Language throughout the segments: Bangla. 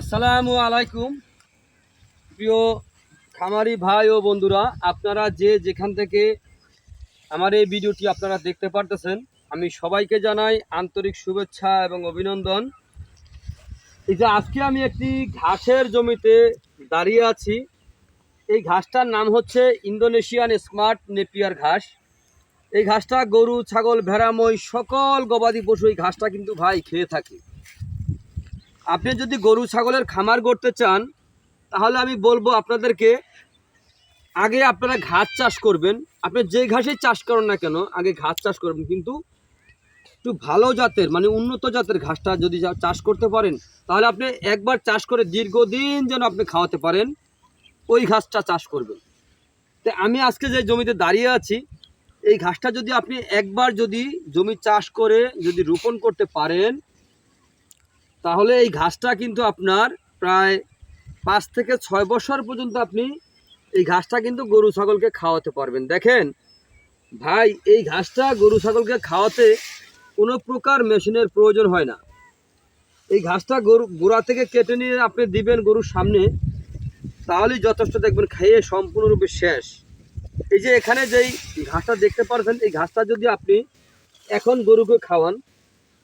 আসসালামু আলাইকুম। প্রিয় খামারি ভাই ও বন্ধুরা, আপনারা যে যেখান থেকে আমার এই ভিডিওটি আপনারা দেখতে পারতেছেন, আমি সবাইকে জানাই আন্তরিক শুভেচ্ছা এবং অভিনন্দন। এই যে আজকে আমি একটি ঘাসের জমিতে দাঁড়িয়ে আছি। এই ঘাসটার নাম হচ্ছে ইন্দোনেশিয়ান স্মার্ট নেপিয়ার ঘাস। এই ঘাসটা গরু, ছাগল ভেড়াময় সকল গবাদি পশু এই ঘাসটা কিন্তু ভাই খেয়ে থাকে। আপনি যদি গরু, ছাগলের খামার করতে চান, তাহলে আমি বলব আপনাদেরকে, আগে আপনারা ঘাস চাষ করবেন। আপনি যে ঘাসেই চাষ করেন না কেন, আগে ঘাস চাষ করবেন। কিন্তু একটু ভালো জাতের মানে উন্নত জাতের ঘাসটা যদি চাষ করতে পারেন, তাহলে আপনি একবার চাষ করে দীর্ঘদিন যেন আপনি খাওয়াতে পারেন, ওই ঘাসটা চাষ করবেন। তো আমি আজকে যে জমিতে দাঁড়িয়ে আছি, এই ঘাসটা যদি আপনি একবার যদি জমি চাষ করে যদি রোপণ করতে পারেন তাহলে এই ঘাসটা কিন্তু আপনার প্রায় পাঁচ থেকে ছয় বছর পর্যন্ত আপনি এই ঘাসটা কিন্তু গরু ছাগলকে খাওয়াতে পারবেন। দেখেন, ভাই, এই ঘাসটা গরু ছাগলকে খাওয়াতে কোনো প্রকার মেশিনের প্রয়োজন হয় না। এই ঘাসটা গরু গোড়া থেকে কেটে নিয়ে আপনি দিবেন গরুর সামনে, তাহলেই যথেষ্ট দেখবেন খাইয়ে সম্পূর্ণরূপে শেষ। এই যে এখানে যেই ঘাসটা দেখতে পারছেন এই ঘাসটা যদি আপনি এখন গরুকে খাওয়ান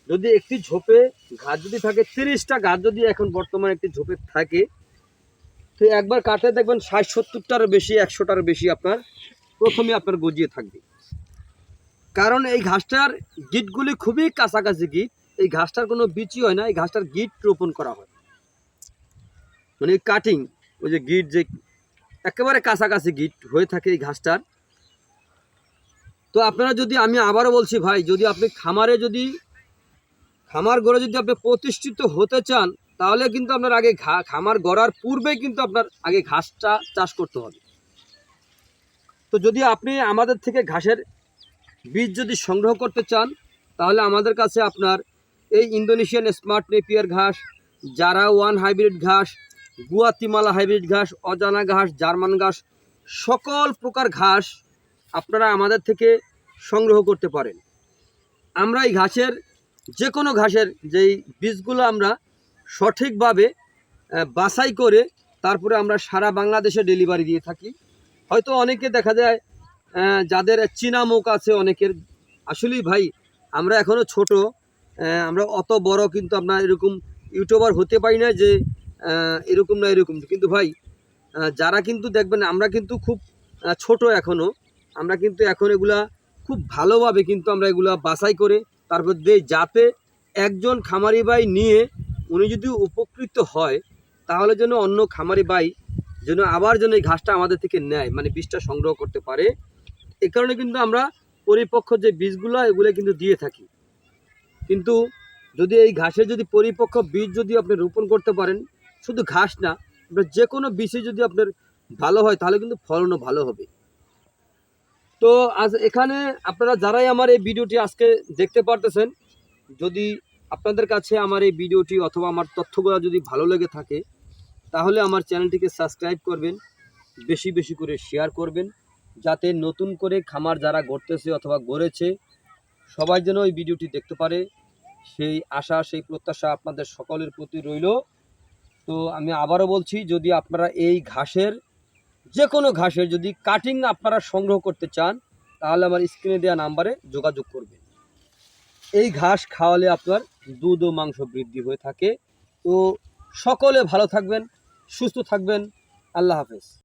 যদি একটি ঝোপে ঘাস যদি থাকে, তিরিশটা গাছ যদি এখন বর্তমানে একটি ঝোপে থাকে, তো একবার কাটে দেখবেন ষাট সত্তরটার বেশি একশোটার বেশি আপনার প্রথমে আপনার গজিয়ে থাকবে। কারণ এই ঘাসটার গিটগুলি খুবই কাছাকাছি গিট, এই ঘাসটার কোনো বিচি হয় না, এই ঘাসটার গিট রোপণ করা হয়। মানে কাটিং ওই যে গিট যে একেবারে কাছাকাছি গিট হয়ে থাকে এই ঘাসটার। তো আপনারা যদি, আমি আবারও বলছি ভাই, যদি আপনি খামারে যদি খামার গড়ে যদি আপনি প্রতিষ্ঠিত হতে চান, তাহলে কিন্তু আপনার আগে ঘা- খামার গড়ার পূর্বেই কিন্তু আপনার আগে ঘাসটা চাষ করতে হবে। তো যদি আপনি আমাদের থেকে ঘাসের বীজ যদি সংগ্রহ করতে চান, তাহলে আমাদের কাছে আপনার এই ইন্দোনেশিয়ান স্মার্ট নেপিয়ার ঘাস, জারা ওয়ান হাইব্রিড ঘাস, গুয়াতিমালা হাইব্রিড ঘাস, অজানা ঘাস, জার্মান ঘাস, সকল প্রকার ঘাস আপনারা আমাদের থেকে সংগ্রহ করতে পারেন। আমরা এই ঘাসের যে কোনো ঘাসের যেই বীজগুলো আমরা সঠিকভাবে বাছাই করে তারপরে আমরা সারা বাংলাদেশে ডেলিভারি দিয়ে থাকি। হয়তো অনেকে দেখা যায় যাদের চীনা মুখ আছে অনেকের, আসলেই ভাই আমরা এখনও ছোট আমরা অত বড় কিন্তু আমরা এরকম ইউটিউবার হতে পারি না যে এরকম না এরকম। কিন্তু ভাই যারা কিন্তু দেখবেন, আমরা কিন্তু খুব ছোট এখনও আমরা কিন্তু এখন এগুলা খুব ভালোভাবে কিন্তু আমরা এগুলা বাছাই করে তারপর দিয়ে যাতে একজন খামারি বাই নিয়ে উনি যদি উপকৃত হয়, তাহলে যেন অন্য খামারি বাই যেন আবার যেন এই ঘাসটা আমাদের থেকে নেয় মানে বীজটা সংগ্রহ করতে পারে। এ কারণে কিন্তু আমরা পরিপক্ক যে বীজগুলো, এগুলো কিন্তু দিয়ে থাকি। কিন্তু যদি এই ঘাসের যদি পরিপক্ক বীজ যদি আপনি রোপণ করতে পারেন, শুধু ঘাস না, আপনার যে কোনো বীজে যদি আপনার ভালো হয়, তাহলে কিন্তু ফলনও ভালো হবে। তো আজ এখানে আপনারা যারাই আমার এই ভিডিওটি আজকে দেখতে পারতেছেন, যদি আপনাদের কাছে আমার এই ভিডিওটি অথবা আমার তথ্যগুলো যদি ভালো লেগে থাকে, তাহলে আমার চ্যানেলটিকে সাবস্ক্রাইব করবেন, বেশি বেশি করে শেয়ার করবেন, যাতে নতুন করে খামার যারা গড়তেছে অথবা গড়েছে, সবাই যেন এই ভিডিওটি দেখতে পারে। সেই আশা, সেই প্রত্যাশা আপনাদের সকলের প্রতি রইল। তো আমি আবারও বলছি, যদি আপনারা এই ঘাসের যে কোনো ঘাসের যদি কাটিং আপনারা সংগ্রহ করতে চান, তাহলে আমার স্ক্রিনে দেওয়া নাম্বারে যোগাযোগ করবেন। এই ঘাস খাওয়ালে আপনার দুধ ও মাংস বৃদ্ধি হয়ে থাকে। তো সকলে ভালো থাকবেন, সুস্থ থাকবেন। আল্লাহ হাফেজ।